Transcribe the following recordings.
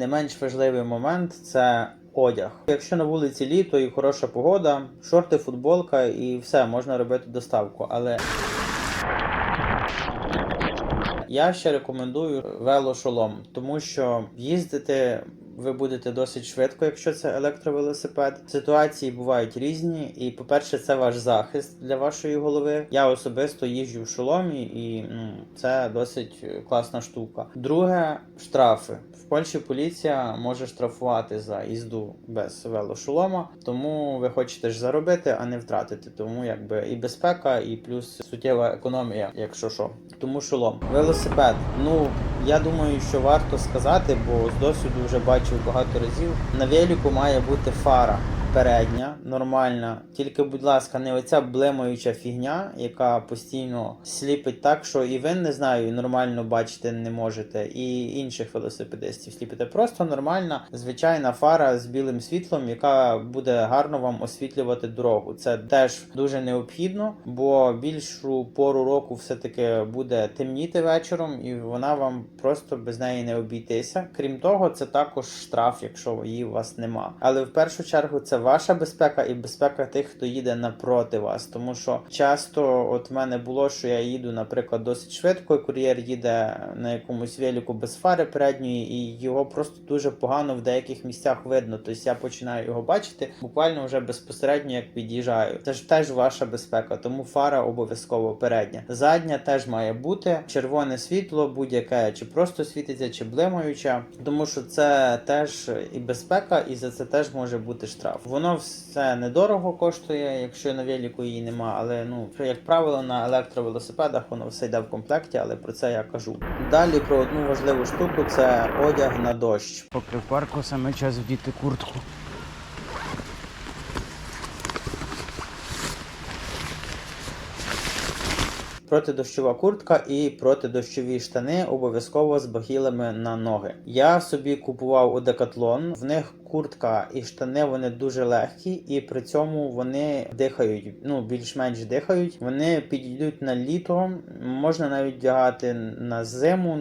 Не менш важливий момент це одяг. Якщо на вулиці літо і хороша погода, шорти, футболка і все, можна робити доставку. Але я ще рекомендую велошолом, тому що їздити ви будете досить швидко, якщо це електровелосипед. Ситуації бувають різні, і, по-перше, це ваш захист для вашої голови. Я особисто їжджу в шоломі, і ну, це досить класна штука. Друге штрафи. Польщі поліція може штрафувати за їзду без велошолома, тому ви хочете ж заробити, а не втратити. Тому якби і безпека, і плюс суттєва економія, якщо що. Тому шолом. Велосипед. Ну я думаю, що варто сказати, бо з досвіду вже бачив багато разів. На веліку має бути фара. Передня, нормальна, тільки, будь ласка, не оця блимаюча фігня, яка постійно сліпить так, що і ви не знаю, нормально бачити не можете, і інших велосипедистів сліпите. Просто нормальна звичайна фара з білим світлом, яка буде гарно вам освітлювати дорогу. Це теж дуже необхідно, бо більшу пору року все-таки буде темніти вечором, і вона вам просто без неї не обійтися. Крім того, це також штраф, якщо її у вас нема. Але в першу чергу це ваша безпека і безпека тих, хто їде напроти вас. Тому що часто, от в мене було, що я їду, наприклад, досить швидко, і кур'єр їде на якомусь велику без фари передньої, і його просто дуже погано в деяких місцях видно. Тобто я починаю його бачити буквально вже безпосередньо як під'їжджаю. Це ж теж ваша безпека, тому фара обов'язково передня. Задня теж має бути червоне світло, будь-яке чи просто світиться, чи блимаюче, тому що це теж і безпека, і за це теж може бути штраф. Воно все недорого коштує, якщо на веліку її нема, але ну як правило на електровелосипедах воно все йде в комплекті, але про це я кажу. Далі про одну важливу штуку це одяг на дощ. В парку саме час вдіти куртку. Протидощова куртка і протидощові штани обов'язково з бахілами на ноги. Я собі купував у Decathlon, в них куртка і штани вони дуже легкі, і при цьому вони дихають. Ну більш-менш дихають. Вони підійдуть на літо, можна навіть вдягати на зиму.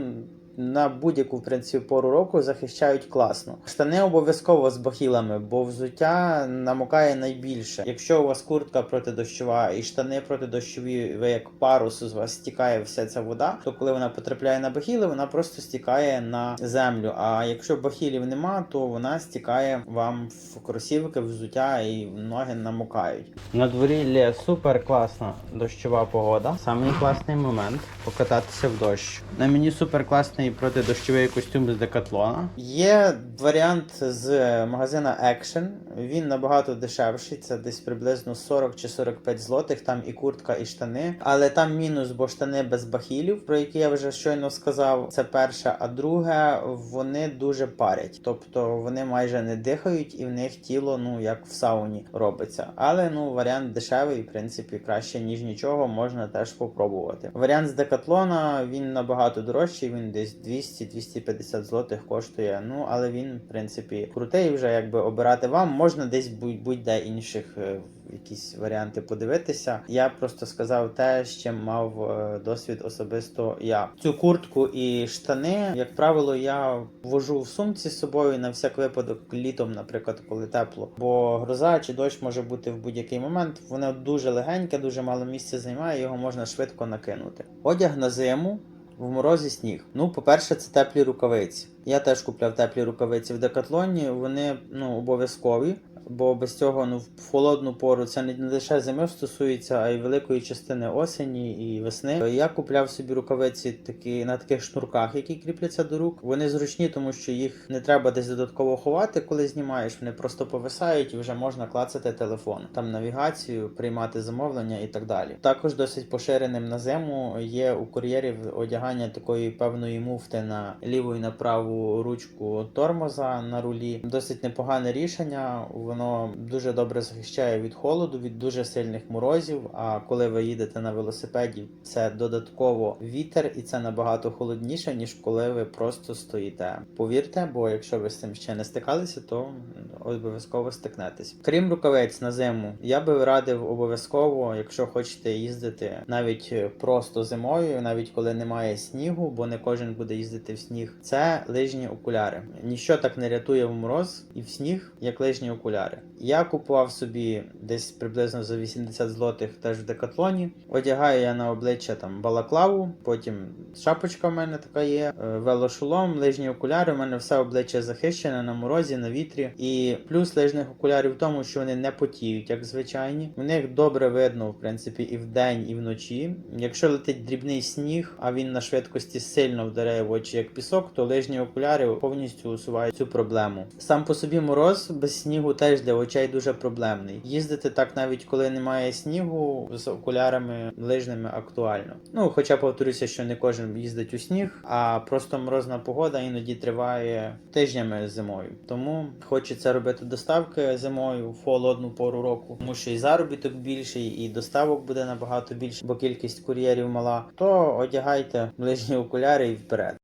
На будь-яку в принципі пору року захищають класно. Штани обов'язково з бахілами, бо взуття намокає найбільше. Якщо у вас куртка протидощова і штани протидощові, ви як парус з вас стікає вся ця вода, то коли вона потрапляє на бахіли, вона просто стікає на землю. А якщо бахілів нема, то вона стікає вам в кросівки, взуття і ноги намокають. На дворі лє супер класна дощова погода. Самий класний момент покататися в дощ. На мені супер класний протидощовий костюм з Decathlon. Є варіант з магазина Action. Він набагато дешевший. Це десь приблизно 40 чи 45 злотих. Там і куртка, і штани. Але там мінус, бо штани без бахілів, про які я вже щойно сказав. Це перше. А друге, вони дуже парять. Тобто вони майже не дихають, і в них тіло, ну як в сауні робиться. Але ну варіант дешевий, в принципі, краще ніж нічого, можна теж попробувати. Варіант з Декатлона він набагато дорожчий. Він десь 200-250 злотих коштує. Ну але він, в принципі, крутий. Вже якби обирати вам. Можна десь будь- будь-де інших. е, Якісь варіанти подивитися. Я просто сказав те, з чим мав е, досвід особисто я. Цю куртку і штани, як правило, я вожу в сумці з собою на всяк випадок літом, наприклад, коли тепло. Бо гроза чи дощ може бути в будь-який момент. Воно дуже легеньке, дуже мало місця займає, його можна швидко накинути. Одяг на зиму. В морозі сніг. Ну, по-перше, це теплі рукавиці. Я теж купляв теплі рукавиці в Декатлоні. Вони ну обов'язкові, бо без цього ну в холодну пору це не лише зими стосується, а й великої частини осені і весни. Я купляв собі рукавиці такі на таких шнурках, які кріпляться до рук. Вони зручні, тому що їх не треба десь додатково ховати, коли знімаєш. Вони просто повисають і вже можна клацати телефон, там навігацію, приймати замовлення і так далі. Також досить поширеним на зиму є у кур'єрів одягання такої певної муфти на ліву і на праву ручку тормоза на рулі. Досить непогане рішення. Воно дуже добре захищає від холоду, від дуже сильних морозів. А коли ви їдете на велосипеді, це додатково вітер, і це набагато холодніше, ніж коли ви просто стоїте. Повірте, бо якщо ви з цим ще не стикалися, то обов'язково стикнетесь. Крім рукавиць на зиму, я би радив обов'язково, якщо хочете їздити навіть просто зимою, навіть коли немає снігу, бо не кожен буде їздити в сніг. Це лижні окуляри. Ніщо так не рятує в мороз і в сніг, як лижні окуляри. Я купував собі десь приблизно за 80 злотих теж в декатлоні. Одягаю я на обличчя там балаклаву, потім шапочка в мене така є, е, велошолом, лижні окуляри. У мене все обличчя захищене на морозі, на вітрі. І плюс лижних окулярів в тому, що вони не потіють, як звичайні. У них добре видно, в принципі, і вдень, і вночі. Якщо летить дрібний сніг, а він на швидкості сильно вдаряє в очі як пісок, то лижні окуляри повністю усувають цю проблему. Сам по собі мороз без снігу теж для очей дуже проблемний. Їздити так навіть коли немає снігу з окулярами лижними актуально. Ну, хоча повторюся, що не кожен їздить у сніг, а просто морозна погода іноді триває тижнями зимою. Тому хочеться робити доставки зимою в холодну пору року, тому що і заробіток більший, і доставок буде набагато більше, бо кількість кур'єрів мала. То одягайте лижні окуляри і вперед.